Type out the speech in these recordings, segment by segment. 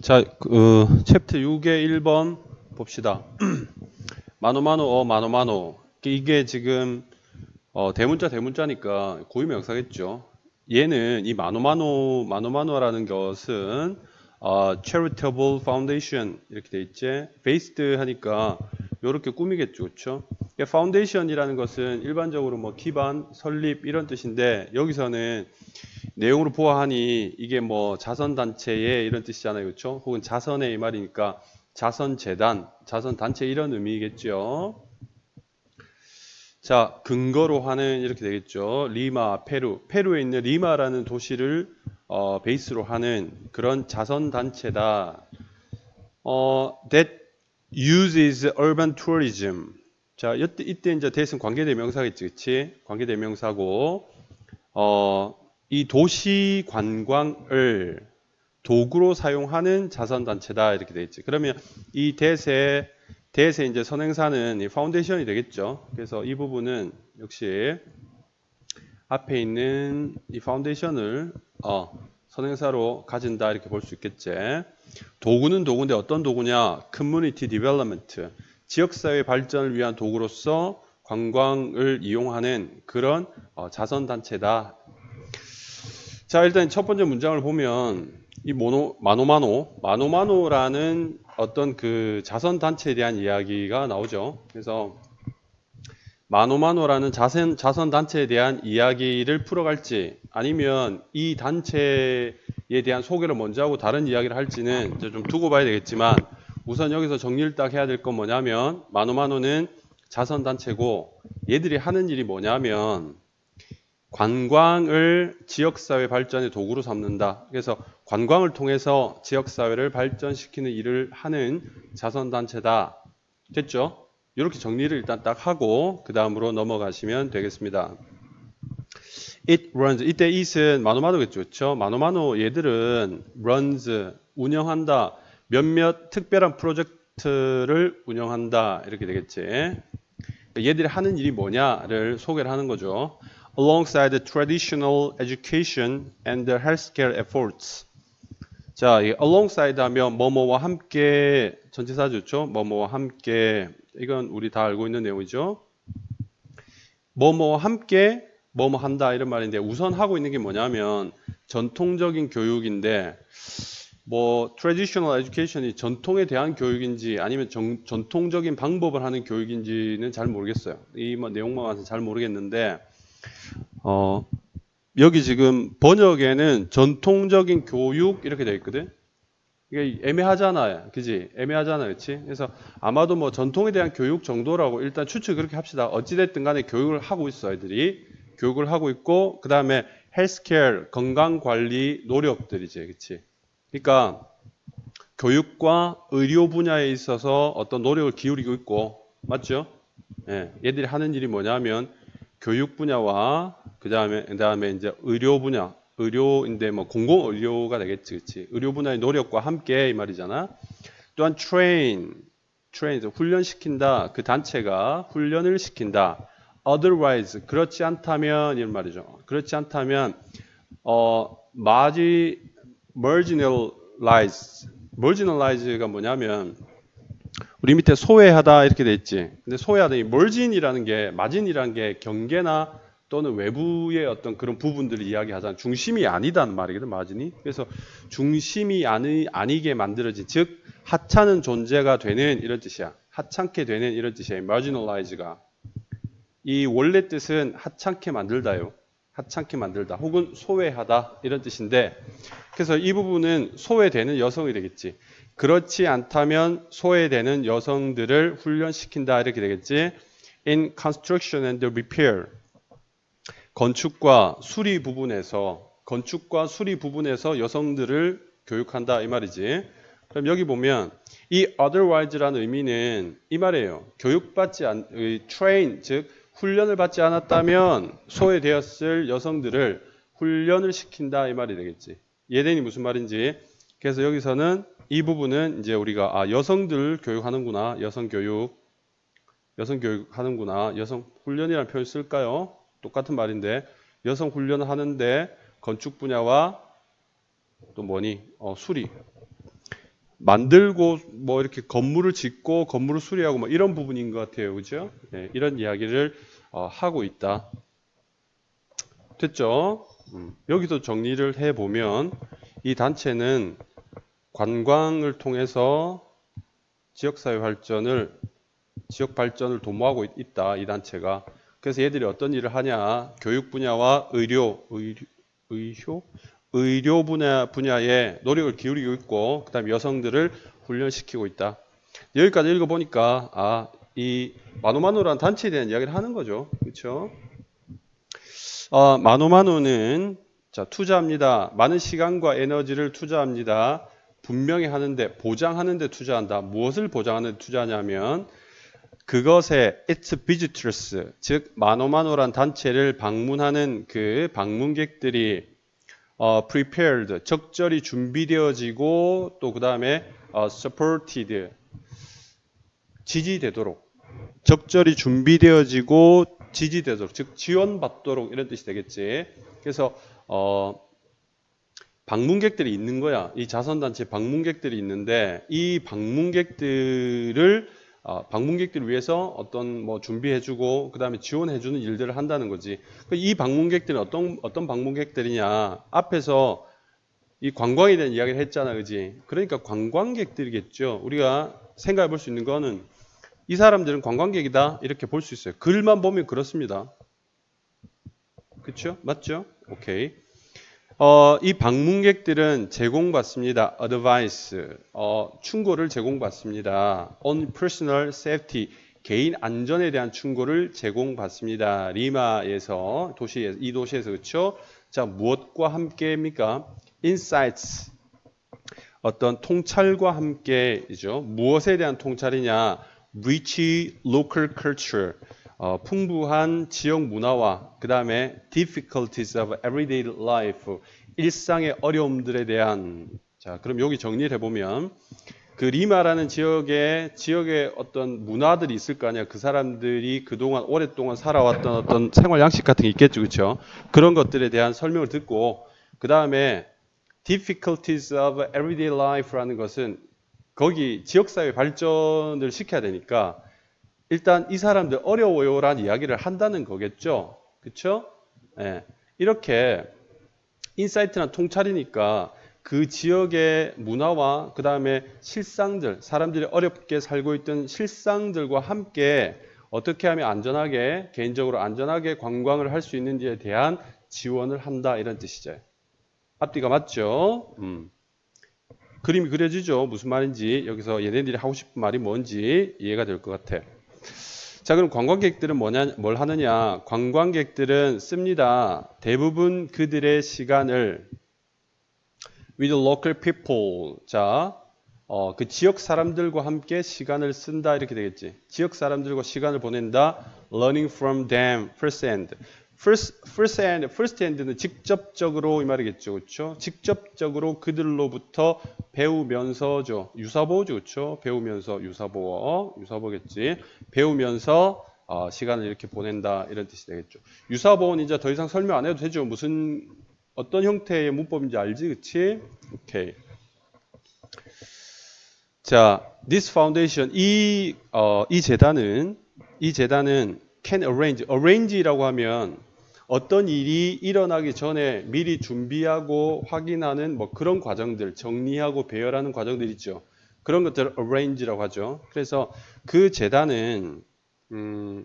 자, 그 챕터 6의 1번 봅시다. 마노마노 어 마노마노. 이게 지금 어, 대문자 대문자니까 고유명사겠죠. 얘는 이 마노마노 마노마노라는 것은 어, charitable foundation 이렇게 돼 있지. based 하니까 이렇게 꾸미겠죠, 그렇죠? foundation이라는 것은 일반적으로 뭐 기반, 설립 이런 뜻인데 여기서는 내용으로 보아하니 이게 뭐 자선 단체의 이런 뜻이잖아요, 그렇죠? 혹은 자선의 이 말이니까 자선 재단, 자선 단체 이런 의미겠죠. 자, 근거로 하는 이렇게 되겠죠. 리마, 페루. 페루에 있는 리마라는 도시를 어, 베이스로 하는 그런 자선 단체다. 어, that uses urban tourism. 자, 이때, 이때 이제 대신 관계대명사겠지, 그치? 관계대명사고, 어, 이 도시 관광을 도구로 사용하는 자선단체다 이렇게 돼 있지. 그러면 이 대세 대세 이제 선행사는 이 파운데이션이 되겠죠. 그래서 이 부분은 역시 앞에 있는 이 파운데이션을 어, 선행사로 가진다 이렇게 볼 수 있겠지. 도구는 도구인데 어떤 도구냐? 커뮤니티 디벨롭먼트 지역사회 발전을 위한 도구로서 관광을 이용하는 그런 어, 자선단체다 자, 일단 첫 번째 문장을 보면 이 모노 마노마노 마노마노라는 어떤 그 자선 단체에 대한 이야기가 나오죠. 그래서 마노마노라는 자선 자선 단체에 대한 이야기를 풀어갈지 아니면 이 단체에 대한 소개를 먼저 하고 다른 이야기를 할지는 이제 좀 두고 봐야 되겠지만 우선 여기서 정리를 딱 해야 될 건 뭐냐면 마노마노는 자선 단체고 얘들이 하는 일이 뭐냐면 관광을 지역사회 발전의 도구로 삼는다. 그래서 관광을 통해서 지역사회를 발전시키는 일을 하는 자선단체다. 됐죠? 이렇게 정리를 일단 딱 하고 그 다음으로 넘어가시면 되겠습니다. It runs. 이때 it은 마노마노겠죠. 그렇죠? 마노마노 얘들은 runs 운영한다. 몇몇 특별한 프로젝트를 운영한다. 이렇게 되겠지. 얘들이 하는 일이 뭐냐를 소개를 하는 거죠. Alongside the traditional education and the healthcare efforts. 자, 이 alongside 하면 뭐뭐와 함께 전치사 좋죠? 뭐뭐와 함께 이건 우리 다 알고 있는 내용이죠. 뭐뭐와 함께 뭐뭐 한다 이런 말인데 우선 하고 있는 게 뭐냐면 전통적인 교육인데 뭐 traditional education이 전통에 대한 교육인지 아니면 정, 전통적인 방법을 하는 교육인지는 잘 모르겠어요. 이뭐 내용만 와서 잘 모르겠는데 어, 여기 지금 번역에는 전통적인 교육 이렇게 되어 있거든. 이게 애매하잖아요. 그지? 애매하잖아. 그렇지? 그래서 아마도 뭐 전통에 대한 교육 정도라고 일단 추측 그렇게 합시다. 어찌됐든 간에 교육을 하고 있어, 애들이. 교육을 하고 있고, 그 다음에 헬스케어, 건강관리 노력들이지. 그치? 그러니까 교육과 의료 분야에 있어서 어떤 노력을 기울이고 있고, 맞죠? 예, 얘들이 하는 일이 뭐냐면 교육 분야와 그 다음에 그 다음에 이제 의료 분야 의료인데 뭐 공공 의료가 되겠지, 그렇지? 의료 분야의 노력과 함께 이 말이잖아. 또한 train, train 훈련시킨다. 그 단체가 훈련을 시킨다. Otherwise 그렇지 않다면 이런 말이죠. 그렇지 않다면 어 마지 marginalize, marginalize가 뭐냐면 우리 밑에 소외하다 이렇게 돼 있지. 근데 소외하다 이 멀진이라는 게 마진이라는 게 경계나 또는 외부의 어떤 그런 부분들을 이야기하자면 중심이 아니다는 말이거든 마진이. 그래서 중심이 아니, 아니게 만들어진 즉 하찮은 존재가 되는 이런 뜻이야. 하찮게 되는 이런 뜻이야. marginalize가 이 원래 뜻은 하찮게 만들다요. 하찮게 만들다 혹은 소외하다 이런 뜻인데 그래서 이 부분은 소외되는 여성이 되겠지. 그렇지 않다면 소외되는 여성들을 훈련시킨다 이렇게 되겠지. In construction and repair. 건축과 수리 부분에서 건축과 수리 부분에서 여성들을 교육한다 이 말이지. 그럼 여기 보면 이 otherwise라는 의미는 이 말이에요. 교육받지 않, train 즉 훈련을 받지 않았다면 소외되었을 여성들을 훈련을 시킨다 이 말이 되겠지. 예den이 무슨 말인지. 그래서 여기서는 이 부분은 이제 우리가 아 여성들 교육하는구나. 여성 교육. 여성 교육 하는구나. 여성 훈련이라는 표현 쓸까요? 똑같은 말인데 여성 훈련을 하는데 건축 분야와 또 뭐니? 어, 수리. 만들고 뭐 이렇게 건물을 짓고 건물을 수리하고 뭐 이런 부분인 것 같아요. 그죠? 네, 이런 이야기를 어, 하고 있다. 됐죠? 음, 여기서 정리를 해 보면 이 단체는 관광을 통해서 지역사회 발전을 지역 발전을 도모하고 있- 있다 이 단체가 그래서 얘들이 어떤 일을 하냐 교육 분야와 의료 의료 의료, 의료 분야 분야에 노력을 기울이고 있고 그 다음에 여성들을 훈련시키고 있다. 여기까지 읽어보니까 아 이 마노마노라는 단체에 대한 이야기를 하는 거죠. 그렇죠 어, 마노마노는 자 투자합니다. 많은 시간과 에너지를 투자합니다. 분명히 하는데 보장하는데 투자한다. 무엇을 보장하는데 투자하냐면 그것에 its visitors 즉 마노마노란 단체를 방문하는 그 방문객들이 어, prepared 적절히 준비되어지고 또 그 다음에 어, supported 지지되도록 적절히 준비되어지고 지지되도록 즉 지원받도록 이런 뜻이 되겠지. 그래서 어, 방문객들이 있는 거야. 이 자선단체 방문객들이 있는데 이 방문객들을 어, 방문객들을 위해서 어떤 뭐 준비해주고 그 다음에 지원해주는 일들을 한다는 거지. 그이 방문객들은 어떤 어떤 방문객들이냐? 앞에서 이 관광에 대한 이야기를 했잖아, 그지? 그러니까 관광객들이겠죠. 우리가 생각해 볼 수 있는 거는 이 사람들은 관광객이다 이렇게 볼 수 있어요. 글만 보면 그렇습니다. 그렇죠? 맞죠? 오케이. 어, 이 방문객들은 제공받습니다. advice, 어, 충고를 제공받습니다. on personal safety, 개인 안전에 대한 충고를 제공받습니다. 리마에서 도시에 이 도시에서 그렇죠? 자 무엇과 함께입니까? insights, 어떤 통찰과 함께이죠. 무엇에 대한 통찰이냐? rich local culture, 어, 풍부한 지역 문화와 그 다음에 difficulties of everyday life, 일상의 어려움들에 대한 자 그럼 여기 정리를 해보면 그 리마라는 지역에 지역의 어떤 문화들이 있을 거 아니야. 그 사람들이 그동안 오랫동안 살아왔던 어떤 생활 양식 같은 게 있겠죠, 그렇죠? 그런 것들에 대한 설명을 듣고 그 다음에 difficulties of everyday life라는 것은 거기 지역 사회 발전을 시켜야 되니까 일단 이 사람들 어려워요라는 이야기를 한다는 거겠죠. 그렇죠? 예. 이렇게 인사이트나 통찰이니까 그 지역의 문화와 그 다음에 실상들, 사람들이 어렵게 살고 있던 실상들과 함께 어떻게 하면 안전하게, 개인적으로 안전하게 관광을 할 수 있는지에 대한 지원을 한다. 이런 뜻이죠. 앞뒤가 맞죠? 음. 그림이 그려지죠. 무슨 말인지 여기서 얘네들이 하고 싶은 말이 뭔지 이해가 될 것 같아. 자, 그럼 관광객들은 뭐냐, 뭘 하느냐? 관광객들은 씁니다. 대부분 그들의 시간을 with local people. 자, 어, 그 지역 사람들과 함께 시간을 쓴다 이렇게 되겠지. 지역 사람들과 시간을 보낸다. learning from them firsthand. First first hand, first hand는 직접적으로 이 말이겠죠. 그렇죠? 직접적으로 그들로부터 배우면서죠. 유사보죠. 그렇죠? 배우면서 유사보어, 유사보겠지. 배우면서 어, 시간을 이렇게 보낸다 이런 뜻이 되겠죠. 유사보어는 이제 더 이상 설명 안 해도 되죠. 무슨 어떤 형태의 문법인지 알지, 그치? 오케이. 자, this foundation 이 어, 이 재단은 이 재단은 can arrange, arrange라고 하면 어떤 일이 일어나기 전에 미리 준비하고 확인하는 뭐 그런 과정들, 정리하고 배열하는 과정들 있죠. 그런 것들을 arrange라고 하죠. 그래서 그 재단은 음,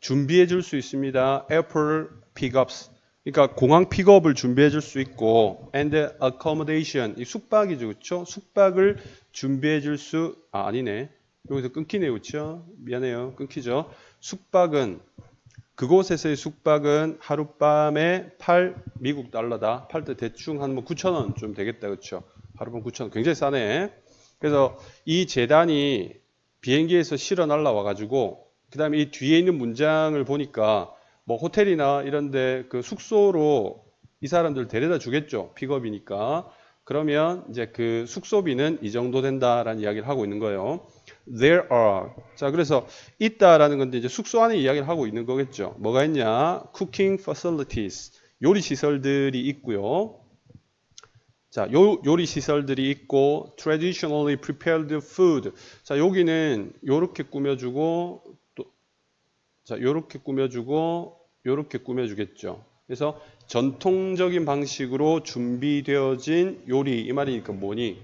준비해 줄 수 있습니다. airport pickups. 그러니까 공항 픽업을 준비해 줄 수 있고 and accommodation. 이 숙박이죠. 그렇죠? 숙박을 준비해 줄 수 아, 아니네. 여기서 끊기네요. 그렇죠? 미안해요. 끊기죠. 숙박은 그곳에서의 숙박은 하룻밤에 8 미국 달러다. 팔때 대충 한 뭐 9천 원좀 되겠다. 그렇죠? 하룻밤 9천 원. 굉장히 싸네. 그래서 이 재단이 비행기에서 실어 날라와 가지고 그다음에 이 뒤에 있는 문장을 보니까 뭐 호텔이나 이런데 그 숙소로 이 사람들 데려다 주겠죠. 픽업이니까. 그러면 이제 그 숙소비는 이 정도 된다라는 이야기를 하고 있는 거예요. There are. 자, 그래서 있다라는 건데 이제 숙소 안에 이야기를 하고 있는 거겠죠. 뭐가 있냐? Cooking facilities. 요리 시설들이 있고요. 자, 요, 요리 시설들이 있고 traditionally prepared food. 자, 여기는 요렇게 꾸며 주고 또 자, 요렇게 꾸며 주고 요렇게 꾸며 주겠죠. 그래서 전통적인 방식으로 준비되어진 요리 이 말이니까 뭐니?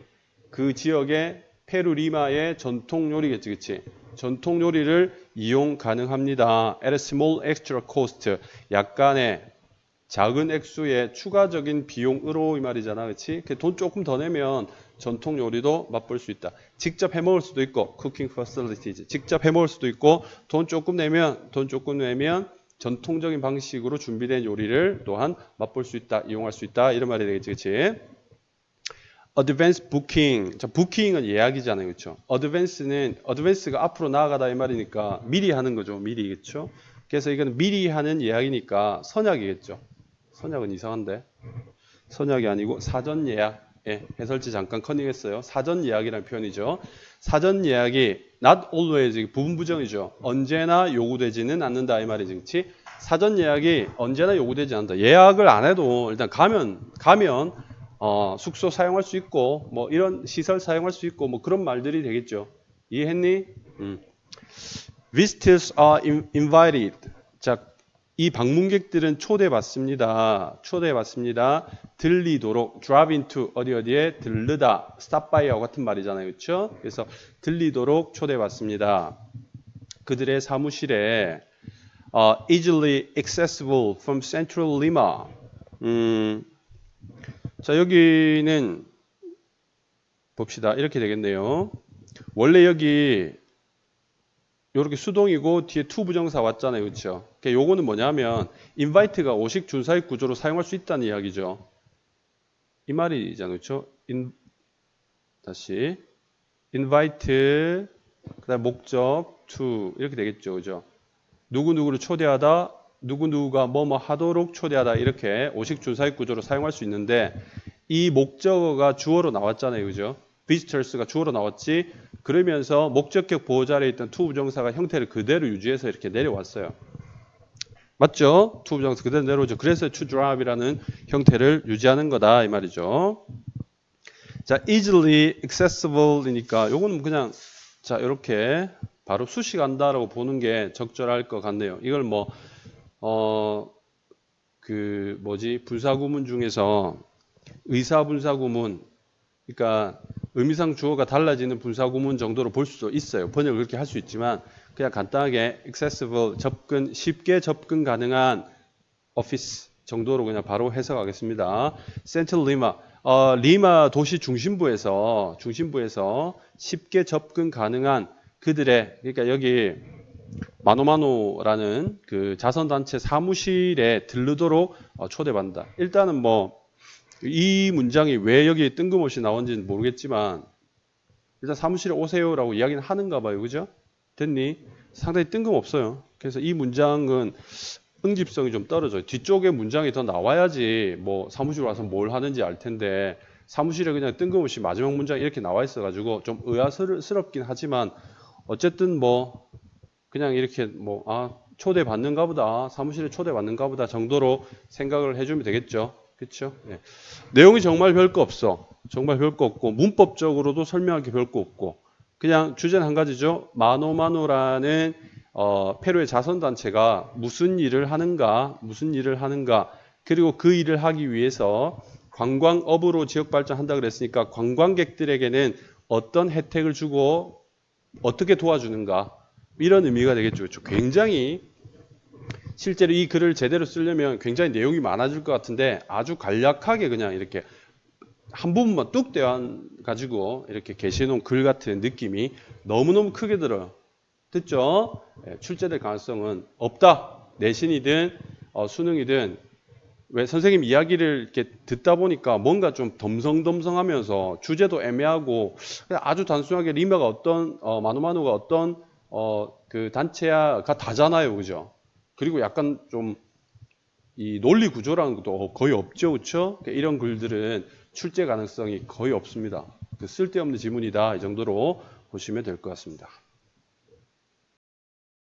그 지역의 페루 리마의 전통 요리겠지, 그치? 전통 요리를 이용 가능합니다. at a small extra cost. 약간의 작은 액수의 추가적인 비용으로 이 말이잖아, 그렇지? 돈 조금 더 내면 전통 요리도 맛볼 수 있다. 직접 해 먹을 수도 있고, cooking facilities. 직접 해 먹을 수도 있고, 돈 조금 내면 돈 조금 내면 전통적인 방식으로 준비된 요리를 또한 맛볼 수 있다, 이용할 수 있다 이런 말이 되겠지, 그렇지? Advance booking. 자, booking은 예약이잖아요, 그렇죠? advance는 advance가 앞으로 나아가다 이 말이니까 미리 하는 거죠, 미리, 그렇죠? 그래서 이거는 미리 하는 예약이니까 선약이겠죠. 선약은 이상한데. 선약이 아니고 사전 예약. 예, 해설지 잠깐 컨닝했어요. 사전 예약이라는 표현이죠. 사전 예약이 not always 부분 부정이죠. 언제나 요구되지는 않는다 이 말이지? 사전 예약이 언제나 요구되지 않는다. 예약을 안 해도 일단 가면 가면 어, 숙소 사용할 수 있고 뭐 이런 시설 사용할 수 있고 뭐 그런 말들이 되겠죠. 이해했니? 음. Visitors are in- invited. 자, 이 방문객들은 초대받습니다. 초대받습니다. 들리도록 drive into 어디 어디에 들르다 stop by하고 같은 말이잖아요. 그렇죠? 그래서 들리도록 초대받습니다. 그들의 사무실에 어, easily accessible from central Lima. 음, 자, 여기는 봅시다. 이렇게 되겠네요. 원래 여기 요렇게 수동이고 뒤에 투 부정사 왔잖아요. 그렇죠? 그러니까 요거는 뭐냐면 invite가 오식 준사익 구조로 사용할 수 있다는 이야기죠. 이 말이잖아요. 그렇죠? in, 다시 invite 그다음 목적 to 이렇게 되겠죠. 그죠? 누구 누구를 초대하다 누구 누구가 뭐뭐 하도록 초대하다 이렇게 오식 준사익 구조로 사용할 수 있는데 이 목적어가 주어로 나왔잖아요. 그죠? visitors가 주어로 나왔지. 그러면서 목적격 보호자리에 있던 to 부정사가 형태를 그대로 유지해서 이렇게 내려왔어요. 맞죠? to 부정사 그대로 내려오죠. 그래서 drive이라는 형태를 유지하는 거다 이 말이죠. 자, easily accessible이니까 요거는 그냥 자, 이렇게 바로 수식한다라고 보는 게 적절할 것 같네요. 이걸 뭐 어, 그 뭐지 분사구문 중에서 의사 분사구문 그러니까 의미상 주어가 달라지는 분사구문 정도로 볼 수도 있어요. 번역을 그렇게 할 수 있지만 그냥 간단하게 accessible 접근 쉽게 접근 가능한 오피스 정도로 그냥 바로 해석하겠습니다. 센트럴 리마 어, 리마 도시 중심부에서 중심부에서 쉽게 접근 가능한 그들의 그러니까 여기 마노마노라는 그 자선단체 사무실에 들르도록 어, 초대받는다. 일단은 뭐 이 문장이 왜 여기 뜬금없이 나온지는 모르겠지만 일단 사무실에 오세요라고 이야기는 하는가 봐요. 그죠? 됐니? 상당히 뜬금없어요. 그래서 이 문장은 응집성이 좀 떨어져요. 뒤쪽에 문장이 더 나와야지 뭐 사무실 와서 뭘 하는지 알 텐데 사무실에 그냥 뜬금없이 마지막 문장이 이렇게 나와 있어 가지고 좀 의아스럽긴 하지만 어쨌든 뭐 그냥 이렇게 뭐 아 초대 받는가 보다 사무실에 초대 받는가 보다 정도로 생각을 해주면 되겠죠. 그렇죠 내용이 정말 별거 없어. 정말 별거 없고 문법적으로도 설명할 게 별거 없고 그냥 주제는 한 가지죠. 마노마노라는 어, 페루의 자선단체가 무슨 일을 하는가 무슨 일을 하는가 그리고 그 일을 하기 위해서 관광업으로 지역 발전한다 그랬으니까 관광객들에게는 어떤 혜택을 주고 어떻게 도와주는가 이런 의미가 되겠죠. 그렇죠? 굉장히 실제로 이 글을 제대로 쓰려면 굉장히 내용이 많아질 것 같은데 아주 간략하게 그냥 이렇게 한 부분만 뚝 떼어 가지고 이렇게 게시해놓은 글 같은 느낌이 너무너무 크게 들어요. 듣죠? 예, 출제될 가능성은 없다. 내신이든 어, 수능이든 왜 선생님 이야기를 이렇게 듣다 보니까 뭔가 좀 덤성덤성하면서 주제도 애매하고 아주 단순하게 리마가 어떤 어, 마누마누가 어떤 어, 그 단체야가 다잖아요, 그죠? 그리고 약간 좀 이 논리 구조라는 것도 거의 없죠, 그렇죠? 이런 글들은 출제 가능성이 거의 없습니다. 그 쓸데없는 지문이다 이 정도로 보시면 될 것 같습니다.